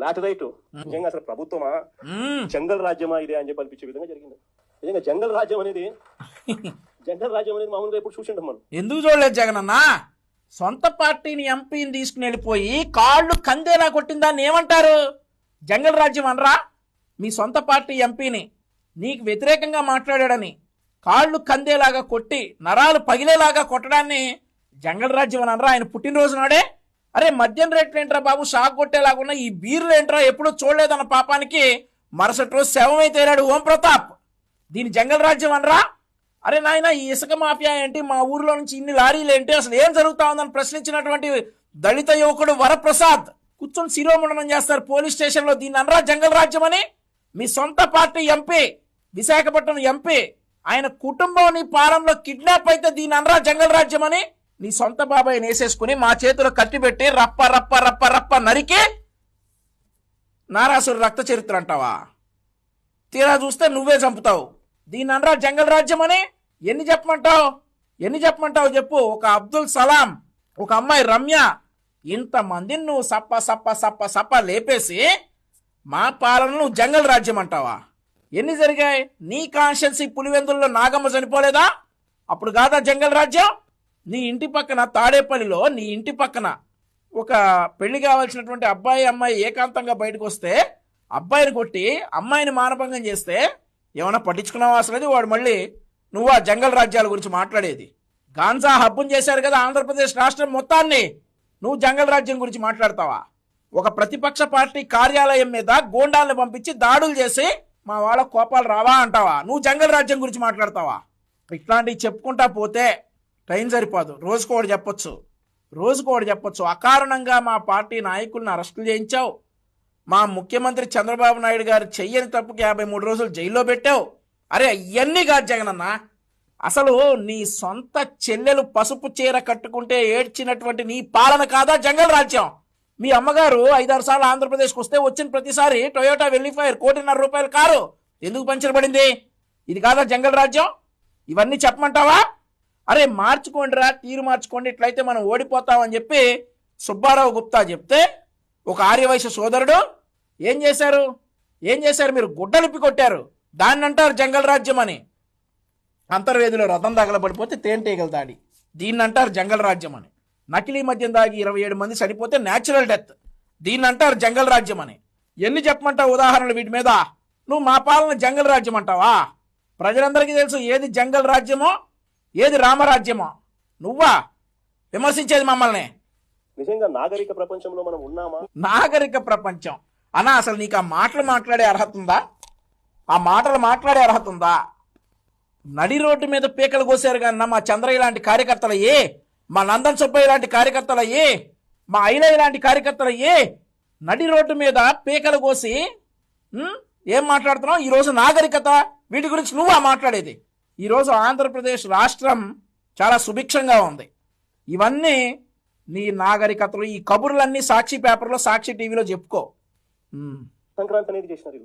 Laterite నిజంగా అసలు ప్రభుత్వమా. జంగల్ రాజ్యమా ఇదే అని చెప్పి అనిపించే విధంగా జరిగింది. నిజంగా జంగల్ రాజ్యం అనేది జంగల్ రాజ్యం అనేది మామూలుగా ఇప్పుడు చూసింటాం మనం. ఎందుకు చూడలేదు జగనన్న సొంత పార్టీని ఎంపీని తీసుకుని వెళ్ళిపోయి కాళ్ళు కందేలా కొట్టిందాన్ని ఏమంటారు? జంగల్ రాజ్యం అనరా? మీ సొంత పార్టీ ఎంపీని నీకు వ్యతిరేకంగా మాట్లాడాడని కాళ్ళు కందేలాగా కొట్టి నరాలు పగిలేలాగా కొట్టడాన్ని జంగల్ రాజ్యం అని అనరా? ఆయన పుట్టినరోజు నాడే? అరే మద్యం రేట్లు ఏంట్రా బాబు? షాక్ కొట్టేలాగున్నా ఈ బీర్లు ఏంట్రా? ఎప్పుడూ చూడలేదన్న పాపానికి మరుసటి రోజు శవమై తేరాడు ఓం ప్రతాప్. దీని జంగల్ రాజ్యం అనరా? అరే నాయన ఈ ఇసుక మాఫియా ఏంటి? మా ఊర్లో నుంచి ఇన్ని లారీలు ఏంటి? అసలు ఏం జరుగుతా ఉందని ప్రశ్నించినటువంటి దళిత యువకుడు వరప్రసాద్. కూర్చొని శిరోముండనం చేస్తారు పోలీస్ స్టేషన్లో. దీన్ని అనరా జంగల్ రాజ్యం అని? మీ సొంత పార్టీ ఎంపీ విశాఖపట్నం ఎంపీ ఆయన కుటుంబం నీ పాలనలో కిడ్నాప్ అయితే దీని అనరా జంగల్ రాజ్యం అని? నీ సొంత బాబాయ్ నేసేసుకుని మా చేతిలో కట్టి పెట్టి రప్ప రప్ప రప్ప రప్ప నరికి నారాసురు రక్త చరిత్ర అంటావా? తీరా చూస్తే నువ్వే చంపుతావు. దీని అనరా జంగల్ రాజ్యం అని? ఎన్ని చెప్పమంటావు? ఎన్ని చెప్పమంటావు చెప్పు. ఒక అబ్దుల్ సలాం ఒక అమ్మాయి రమ్య ఇంతమందిని నువ్వు సప్ప సప్ప సప్ప సప్ప లేపేసి మా పాలనను జంగల్ రాజ్యం అంటావా? ఎన్ని జరిగాయి? నీ కాన్షియన్సీ పులివెందుల్లో నాగమ్మ చనిపోలేదా? అప్పుడు కాదా జంగల్ రాజ్యం? నీ ఇంటి పక్కన తాడేపల్లిలో నీ ఇంటి పక్కన ఒక పెళ్ళి కావాల్సినటువంటి అబ్బాయి అమ్మాయి ఏకాంతంగా బయటకు వస్తే అబ్బాయిని కొట్టి అమ్మాయిని మానభంగం చేస్తే ఏమైనా పట్టించుకున్నావా అసలు వాడు మళ్ళీ నువ్వు ఆ జంగల్ రాజ్యాల గురించి మాట్లాడేది. గాంజా హబ్బుని చేశారు కదా ఆంధ్రప్రదేశ్ రాష్ట్రం మొత్తాన్ని. నువ్వు జంగల్ రాజ్యం గురించి మాట్లాడతావా? ఒక ప్రతిపక్ష పార్టీ కార్యాలయం మీద గోండాలను పంపించి దాడులు చేసి మా వాళ్ళ కోపాలు రావా అంటావా? నువ్వు జంగల్ రాజ్యం గురించి మాట్లాడతావా? ఇట్లాంటివి చెప్పుకుంటా పోతే టైం సరిపోదు. రోజుకోటి చెప్పొచ్చు. రోజుకోటి చెప్పొచ్చు. అకారణంగా మా పార్టీ నాయకులను అరెస్టులు చేయించావు. మా ముఖ్యమంత్రి చంద్రబాబు నాయుడు గారు చెయ్యని తప్పుకి యాభై మూడు రోజులు జైల్లో పెట్టావు. అరే ఇవన్నీ కాదు జగనన్న. అసలు నీ సొంత చెల్లెలు పసుపు చీర కట్టుకుంటే ఏడ్చినటువంటి నీ పాలన కాదా జంగల్ రాజ్యం? మీ అమ్మగారు ఐదారు సార్లు ఆంధ్రప్రదేశ్కి వస్తే వచ్చిన ప్రతిసారి టొయోటా వెల్లిఫైర్ కోటిన్నర రూపాయల కారు. ఎందుకు పంచబడింది ఇది కాదా జంగల్ రాజ్యం? ఇవన్నీ చెప్పమంటావా? అరే మార్చుకోండిరా తీరు మార్చుకోండి ఇట్లయితే మనం ఓడిపోతామని చెప్పి సుబ్బారావు గుప్తా చెప్తే ఒక ఆర్యవైశ్య సోదరుడు ఏం చేశారు? ఏం చేశారు? మీరు గుడ్డలిప్పి కొట్టారు. దాన్ని అంటారు జంగల్ రాజ్యం అని. అంతర్వేదిలో రథం తగలబడిపోతే తేనెటీగలు దాడి. దీన్ని అంటారు జంగల్ రాజ్యం అని. నకిలీ మద్యం దాగి ఇరవై ఏడు మంది చనిపోతే న్యాచురల్ డెత్ దీన్ని అంటారు జంగల్ రాజ్యం అని. ఎన్ని చెప్పమంటావు ఉదాహరణలు వీటి మీద? నువ్వు మా పాలన జంగల్ రాజ్యం అంటావా? ప్రజలందరికీ తెలుసు ఏది జంగల్ రాజ్యమో? ఏది రామరాజ్యమో? నువ్వా? విమర్శించేది మమ్మల్ని. నిజంగా నాగరిక ప్రపంచంలో మనం ఉన్నామా? నాగరిక ప్రపంచం. అన్నా అసలు నీకు ఆ మాటలు మాట్లాడే అర్హత ఉందా? ఆ మాటలు మాట్లాడే అర్హత ఉందా? నడి రోడ్డు మీద పీకలు కోసారు కన్నా మా చంద్రయ్య లాంటి కార్యకర్తలు ఏ మా నందన్ సుబ్బయ్య లాంటి కార్యకర్తలు ఏ మా ఐలయ్య లాంటి కార్యకర్తలు ఏ నడి రోడ్డు మీద పీకలు కోసి ఏం మాట్లాడుతున్నావు? ఈరోజు నాగరికత వీటి గురించి నువ్వా మాట్లాడేది? ఈరోజు ఆంధ్రప్రదేశ్ రాష్ట్రం చాలా సుభిక్షంగా ఉంది. ఇవన్నీ నీ నాగరికతలు ఈ కబుర్లన్నీ సాక్షి పేపర్లో సాక్షి టీవీలో చెప్పుకో. సంక్రాంతి అనేది చేసినారు